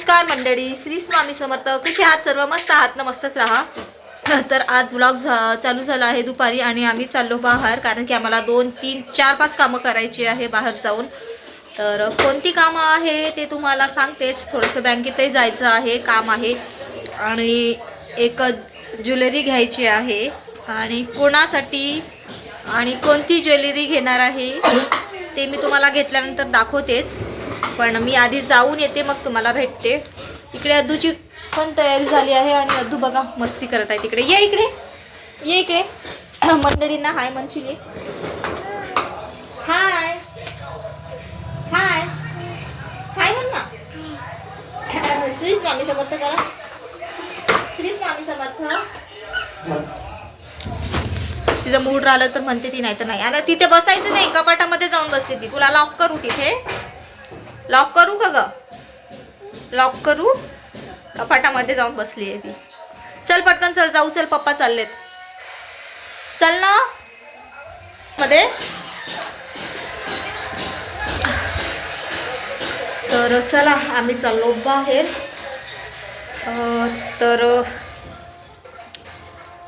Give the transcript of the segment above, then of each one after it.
नमस्कार मंडळी श्री स्वामी समर्थ. कसे आहात सर्व? मस्त आहात? ना मस्तच राहा. तर आज व्लॉग चालू झाला आहे दुपारी आणि आम्ही चाललो बाहेर कारण की आम्हाला दोन तीन चार पाच कामं करायची आहे बाहेर जाऊन. तर कोणती कामं आहे ते तुम्हाला सांगतेच. थोडंसं बँकेतही जायचं आहे काम आहे. आणि एक ज्वेलरी घ्यायची आहे. आणि कोणासाठी आणि कोणती ज्वेलरी घेणार आहे ते मी तुम्हाला घेतल्यानंतर दाखवतेच. पण मी आधी जाऊन येते मग तुम्हाला भेटते. इकडे अद्दूची पण तयारी झाली आहे आणि अद्दू बघा मस्ती करत आहे तिकडे. ये इकडे. ये इकडे. मंडळींना हाय म्हणशील ये. हाय. हाय. हाय म्हण ना. श्री स्वामी समर्थ करा. श्री स्वामी समर्थ. तिचं मूड राहिलं तर म्हणते ती नाही तर नाही. आता तिथे बसायचं नाही. कपाटामध्ये जाऊन बसते ती. तुला लॉक करू तिथे. लॉक करू का ग? लॉक करू? कपाटामध्ये जाऊन बसली आहे ती? चल पटकन चल जाऊ चल पप्पा चाललेत. चल ना. मध्ये. तर चला आम्ही चाललो बाहेर. तर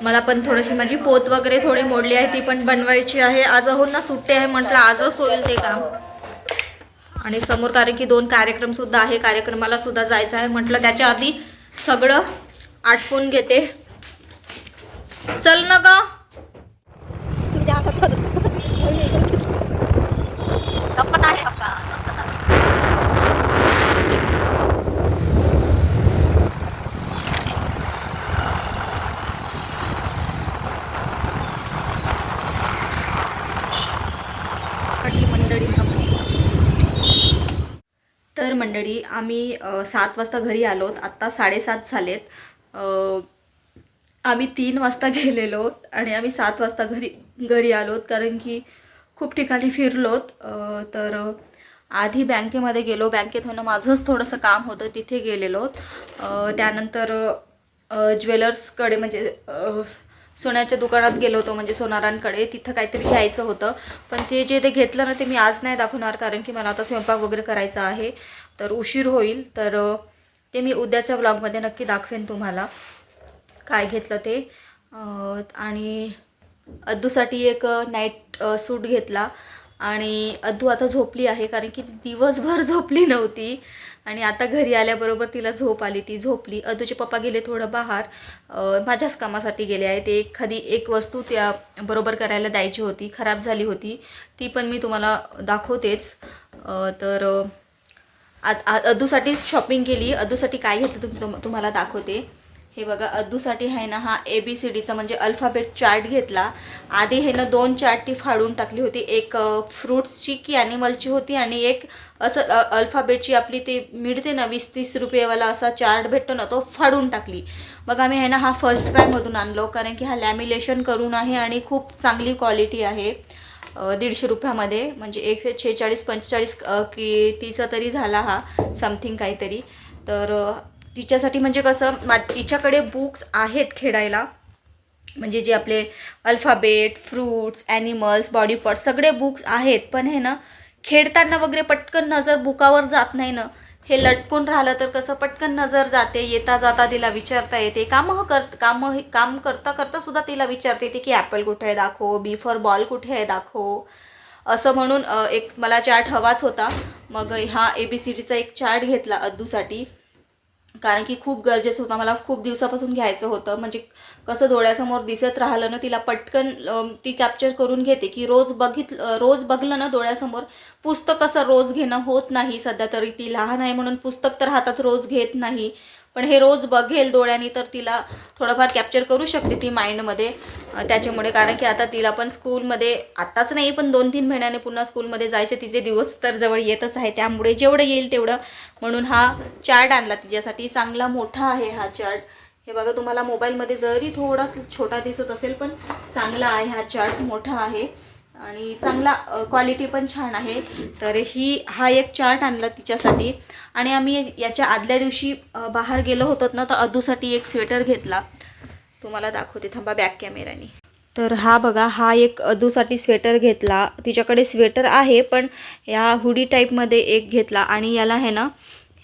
मला पण थोडीशी माझी पोत वगैरे थोडी मोडली आहे ती पण बनवायची आहे. आज अहो ना सुट्टी आहे म्हटलं आजच होईल ते काम. आणि समोर कारण की दोन कार्यक्रम सुद्धा आहे कार्यक्रमाला सुद्धा जायचं आहे. म्हटलं त्याच्या आधी सगळं आटपून घेते. चल ना ग. संपत आहे. आपली मंडळी तर आम्ही सात वाजता घरी आलोत. आत्ता साडेसात झालेत. आम्ही तीन वाजता गेलेलो आणि आम्ही सात वाजता घरी घरी आलोत. कारण की खूप ठिकाणी फिरलोत. तर आधी बँकेमध्ये गेलो. बँकेत होणं माझंच थोडंसं काम होतं. तिथे गेलेलो त्यानंतर ज्वेलर्सकडे म्हणजे सोन्याच्या दुकानात गेलो होतो म्हणजे सोनारांकडे. तिथं काहीतरी घ्यायचं होतं. पण ते जे ते घेतलं ना ते मी आज नाही दाखवणार कारण की मला आता स्वयंपाक वगैरे करायचा आहे. तर उशीर होईल. तर ते मी उद्याच्या ब्लॉगमध्ये नक्की दाखवेन तुम्हाला काय घेतलं ते. आणि अद्दूसाठी एक नाईट सूट घेतला. आणि अद्दू आता झोपली आहे कारण की दिवसभर झोपली नव्हती. आणि आता घरी आल्याबरोबर तिला झोप आली ती झोपली. अद्दूचे पप्पा गेले थोडं बाहेर. माझ्याच कामासाठी गेले आहे. ते एखादी एक वस्तू त्या बरोबर करायला द्यायची होती खराब झाली होती. ती पण मी तुम्हाला दाखवतेच. तर आत आ- अद्दूसाठीच शॉपिंग केली. अद्दूसाठी काय घेतलं तुम- तुम्हाला दाखवते. हे बघा अद्दूसाठी आहे ना हा ए बी सी डीचा म्हणजे अल्फाबेट चार्ट घेतला. आधी हे ना दोन चार्ट ती फाडून टाकली होती. एक फ्रूट्सची की ॲनिमलची होती आणि एक असं अल्फाबेटची आपली ते मिळते ना वीस तीस रुपयेवाला असा चार्ट भेटतो ना तो फाडून टाकली. मग आम्ही आहे ना हा फर्स्ट ट्रायमधून आणलो कारण की हा लॅमिलेशन करून आहे आणि खूप चांगली क्वालिटी आहे दीडशे रुपयामध्ये. म्हणजे एकशे छेचाळीस पंचेचाळीस की तिचा तरी झाला हा समथिंग काहीतरी. तर तिच्यासाठी म्हणजे कसं मा तिच्याकडे बुक्स आहेत खेळायला. म्हणजे जे आपले alphabet fruits animals body part सगळे बुक्स आहेत. पण हे ना खेळताना वगैरे पटकन नजर बुकावर जात नाही ना. हे लटकून राहिलं तर कसं पटकन नजर जाते येता जाता तिला विचारता येते. कामं कर कामं काम करता करता सुद्धा तिला विचारता येते की ॲपल कुठे आहे दाखव बी फॉर बॉल कुठे आहे दाखव. असं म्हणून एक मला चार्ट हवाच होता. मग हा ए बी सी डीचा एक चार्ट घेतला अद्दूसाठी. कारण की खूप गरजेचं होतं. मला खूप दिवसापासून घ्यायचं होतं. म्हणजे कसं डोळ्यासमोर दिसत राहिलं ना तिला पटकन ती कॅप्चर करून घेते की रोज बघित रोज बघलं ना डोळ्यासमोर पुस्तक असं रोज घेणं होत नाही सध्या तरी. ती लहान आहे म्हणून पुस्तक तर हातात रोज घेत नाही. पण हे रोज बघेल डोळ्यांनी तर तिला थोडंफार कॅप्चर करू शकते ती माइंडमध्ये त्याच्यामुळे कारण की आता तिला पण स्कूलमध्ये आत्ताच नाही पण दोन तीन महिन्याने पुन्हा स्कूलमध्ये जायचे. तिचे दिवस तर जवळ येतच आहे त्यामुळे जेवढं येईल तेवढं. म्हणून हा चार्ट आणला तिच्यासाठी. चांगला मोठा आहे हा चार्ट हे बघा तुम्हाला मोबाईलमध्ये जरी थोडा छोटा दिसत असेल पण चांगला आहे हा चार्ट मोठा आहे. आणि चांगला क्वालिटी पण छान आहे. तर ही हा एक चार्ट आणला तिच्यासाठी. आणि आम्ही याच्या आदल्या दिवशी बाहेर गेलो होतो ना तर अदूसाठी एक स्वेटर घेतला. तुम्हाला दाखवते थांबा बॅक कॅमेराने तर हा बघा हा एक अदूसाठी स्वेटर घेतला. तिच्याकडे स्वेटर आहे पण या हुडी टाईपमध्ये एक घेतला. आणि याला आहे ना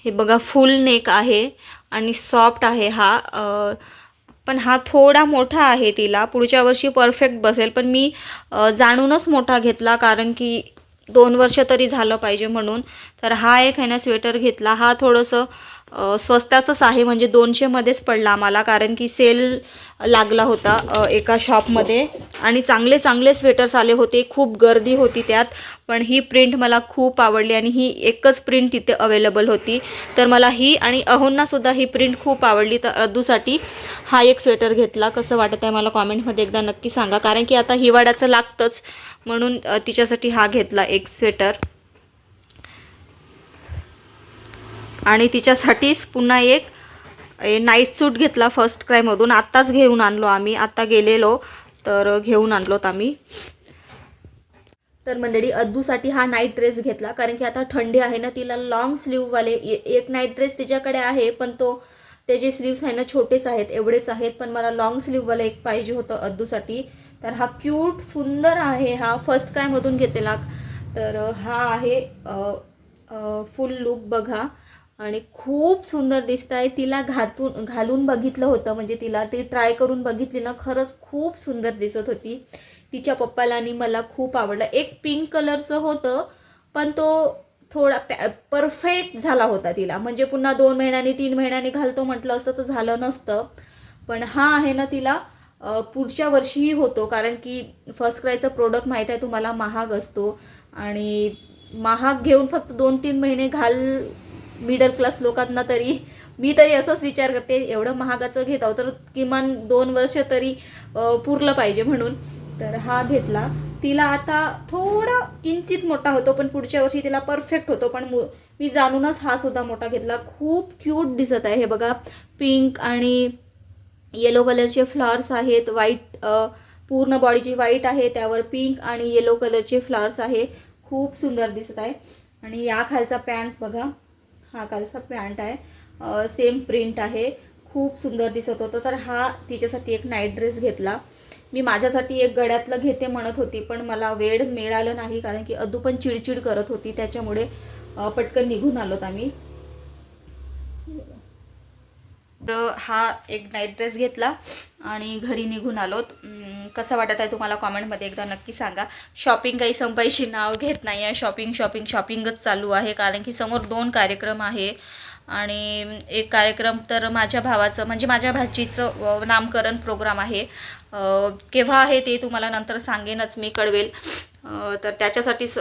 हे बघा फुल नेक आहे आणि सॉफ्ट आहे हा. पण हा थोडा मोठा आहे तिला. पुढच्या वर्षी परफेक्ट बसेल. पण मी जाणूनच मोठा घेतला कारण की दोन वर्ष तरी झालं पाहिजे म्हणून. तर हा एक आहे ना स्वेटर घेतला. हा थोडंसं स्वस्तातच आहे म्हणजे दोनशेमध्येच पडला आम्हाला कारण की सेल लागला होता एका शॉपमध्ये. आणि चांगले चांगले स्वेटर्स आले होते खूप गर्दी होती त्यात पण ही प्रिंट मला खूप आवडली आणि ही एकच प्रिंट तिथे अवेलेबल होती. तर मला ही आणि अहोंनासुद्धा ही प्रिंट खूप आवडली. तर अद्दूसाठी हा एक स्वेटर घेतला. कसं वाटत आहे मला कॉमेंटमध्ये एकदा नक्की सांगा कारण की आता हिवाळ्याचं लागतंच म्हणून तिच्यासाठी हा घेतला एक स्वेटर. आणि तिच्यासाठीच पुन्हा एक नाईट सूट घेतला फर्स्ट क्रायमधून आत्ताच घेऊन आणलो आम्ही. आत्ता गेलेलो तर घेऊन आणलोत आम्ही. तर मंडळी अद्दूसाठी हा नाईट ड्रेस घेतला. कारण की आता थंडी आहे ना तिला लाँग स्लीववाले एक नाईट ड्रेस तिच्याकडे आहे पण तो त्याचे स्लीव्स आहे ना छोटेच आहेत एवढेच आहेत. पण मला लाँग स्लीववाला एक पाहिजे होतं अद्दूसाठी. तर हा क्यूट सुंदर आहे हा फर्स्ट क्रायमधून घेतलेला. तर हा आहे फुल लुक बघा. आणि खूप सुंदर दिसत आहे. तिला घातून घालून बघितलं होतं. म्हणजे तिला ती ट्राय करून बघितली ना खरंच खूप सुंदर दिसत होती. तिच्या पप्पाला आणि मला खूप आवडलं. एक पिंक कलरचं होतं पण तो थोडा पॅ परफेक्ट झाला होता तिला. म्हणजे पुन्हा दोन महिन्यांनी तीन महिन्यांनी घालतो म्हटलं असतं तर झालं नसतं. पण हा आहे ना तिला पुढच्या वर्षीही होतो. कारण की फर्स्ट क्रायचा प्रोडक्ट माहीत आहे तुम्हाला महाग असतो. आणि महाग घेऊन फक्त दोन तीन महिने घाल मिडल क्लास लोकांना तरी मी तरी असंच विचार करते एवढं महागाचं घेत आहोत तर किमान दोन वर्ष तरी पुरलं पाहिजे म्हणून. तर हा घेतला. तिला आता थोडा किंचित मोठा होतो पण पुढच्या वर्षी तिला परफेक्ट होतो पण मी जाणूनच हा सुद्धा मोठा घेतला. खूप क्यूट दिसत आहे. हे बघा पिंक आणि येलो कलरचे फ्लॉवर्स आहेत. व्हाईट पूर्ण बॉडीची व्हाईट आहे त्यावर पिंक आणि येलो कलरचे फ्लॉवर्स आहे. खूप सुंदर दिसत आहे. आणि या खालचा पॅन्ट बघा. हा खालचा पॅन्ट आहे. सेम प्रिंट आहे. खूप सुंदर दिसत होतं. तर हा तिच्यासाठी एक नाईट ड्रेस घेतला. मी माझ्यासाठी एक गळ्यातलं घेते म्हणत होती पण मला वेळ मिळालं नाही कारण की अदू पण चिडचिड करत होती. त्याच्यामुळे पटकन निघून आलोत आम्ही. तर हा एक नाईट ड्रेस घेतला आणि घरी निघून आलोत. कसं वाटत आहे तुम्हाला कॉमेंटमध्ये एकदा नक्की सांगा. शॉपिंग काही संपायची नाव घेत नाही आहे. शॉपिंग शॉपिंग शॉपिंगच चालू आहे. कारण की समोर दोन कार्यक्रम आहे. आणि एक कार्यक्रम तर माझ्या भावाचं म्हणजे माझ्या भाचीचं नामकरण प्रोग्राम आहे. केव्हा आहे ते तुम्हाला नंतर सांगेनच मी कळवेल. तर त्याच्यासाठीच स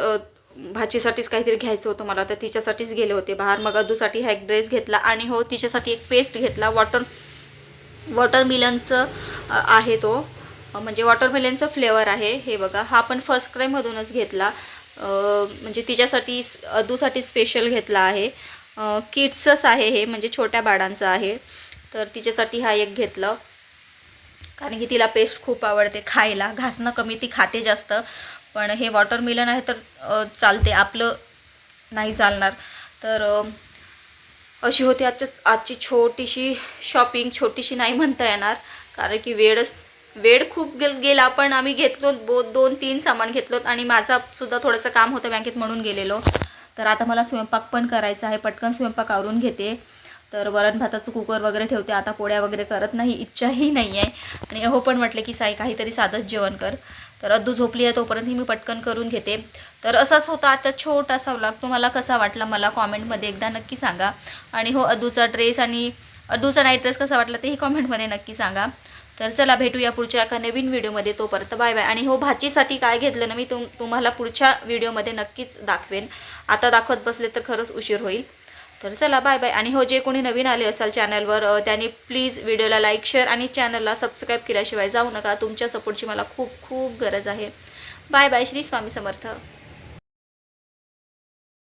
भाचीसाठीच काहीतरी घ्यायचं होतं मला तर तिच्यासाठीच गेले होते. बाहेर मग अदूसाठी हा एक ड्रेस घेतला आणि हो तिच्यासाठी एक पेस्ट घेतला. वॉटर वॉटरमिलनचं आहे तो. म्हणजे वॉटरमिलनचं फ्लेवर आहे हे बघा. हा पण फर्स्ट क्राईमधूनच घेतला. म्हणजे तिच्यासाठी अदूसाठी स्पेशल घेतला आहे. किड्सच आहे हे म्हणजे छोट्या बाळांचं आहे. तर तिच्यासाठी हा एक घेतलं. कारण की तिला पेस्ट खूप आवडते खायला. घासणं कमी ती खाते जास्त. पण हे वॉटरमेलन आहे तर चालते. आपलं नाही चालणार. तर अशी होती आजच्या आजची छोटीशी शॉपिंग छोटीशी नाही म्हणता येणार कारण की वेळच वेळ खूप गेल गेला पण आम्ही घेतलो बो दोन तीन सामान घेतलोत आणि माझासुद्धा थोडंसं काम होतं बँकेत म्हणून गेलेलो. तर आता मला स्वयंपाक पण करायचा आहे. पटकन स्वयंपाक आवरून घेते. तर वरण भाताचं कुकर वगैरे ठेवते. आता पोळ्या वगैरे करत नाही इच्छाही नाही आहे आणि हो पण म्हटलं की साई काहीतरी साधंच जेवण कर. तर अद्दू झोपली आहे तोपर्यंत मी पटकन करून घेते. तर असाच होता आजचा छोटासा व्लॉग तुम्हाला कसा वाटला मला कॉमेंटमध्ये एकदा नक्की सांगा. आणि हो अद्दूचा ड्रेस आणि अद्दूचा नाईट ड्रेस कसा वाटला तेही कॉमेंटमध्ये नक्की सांगा. तर चला भेटूया पुढच्या एका नवीन व्हिडिओमध्ये तोपर्यंत बाय बाय आणि हो भाचीसाठी काय घेतलं ना मी तुम तुम्हाला पुढच्या व्हिडिओमध्ये नक्कीच दाखवेन. आता दाखवत बसले तर खरंच उशीर होईल. तर चला बाय बाय आणि हो जे कोणी नवीन आले असाल चॅनलवर त्याने त्यांनी प्लीज व्हिडिओला लाईक शेअर आणि चॅनलला सबस्क्राईब केल्याशिवाय जाऊ नका. तुमच्या सपोर्टची मला खूप खूप गरज आहे. Bye bye Shri Swami Samarth.